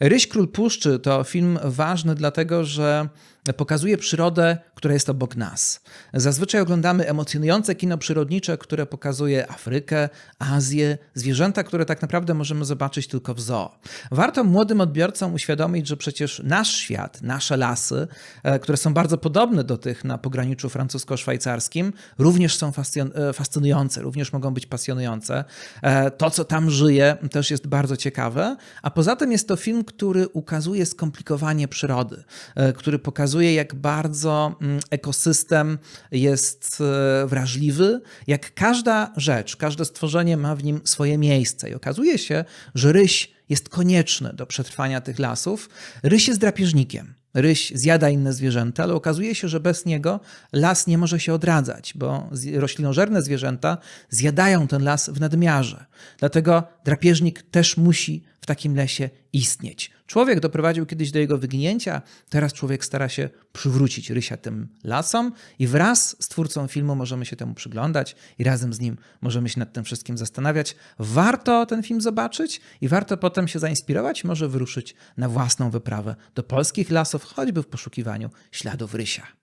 Ryś Król Puszczy to film ważny, dlatego że pokazuje przyrodę, która jest obok nas. Zazwyczaj oglądamy emocjonujące kino przyrodnicze, które pokazuje Afrykę, Azję, zwierzęta, które tak naprawdę możemy zobaczyć tylko w zoo. Warto młodym odbiorcom uświadomić, że przecież nasz świat, nasze lasy, e, które są bardzo podobne do tych na pograniczu francusko-szwajcarskim, również są e, fascynujące, również mogą być pasjonujące. E, To, co tam żyje, też jest bardzo ciekawe. A poza tym jest to film, który ukazuje skomplikowanie przyrody, który pokazuje, jak bardzo mm, ekosystem jest e, wrażliwy, jak każda rzecz, każde stworzenie ma w nim swoje miejsce. I okazuje się, że ryś jest konieczny do przetrwania tych lasów. Ryś jest drapieżnikiem. Ryś zjada inne zwierzęta, ale okazuje się, że bez niego las nie może się odradzać, bo roślinożerne zwierzęta zjadają ten las w nadmiarze. Dlatego drapieżnik też musi w takim lesie istnieć. Człowiek doprowadził kiedyś do jego wyginięcia, teraz człowiek stara się przywrócić rysia tym lasom i wraz z twórcą filmu możemy się temu przyglądać i razem z nim możemy się nad tym wszystkim zastanawiać. Warto ten film zobaczyć i warto potem się zainspirować może wyruszyć na własną wyprawę do polskich lasów, choćby w poszukiwaniu śladów rysia.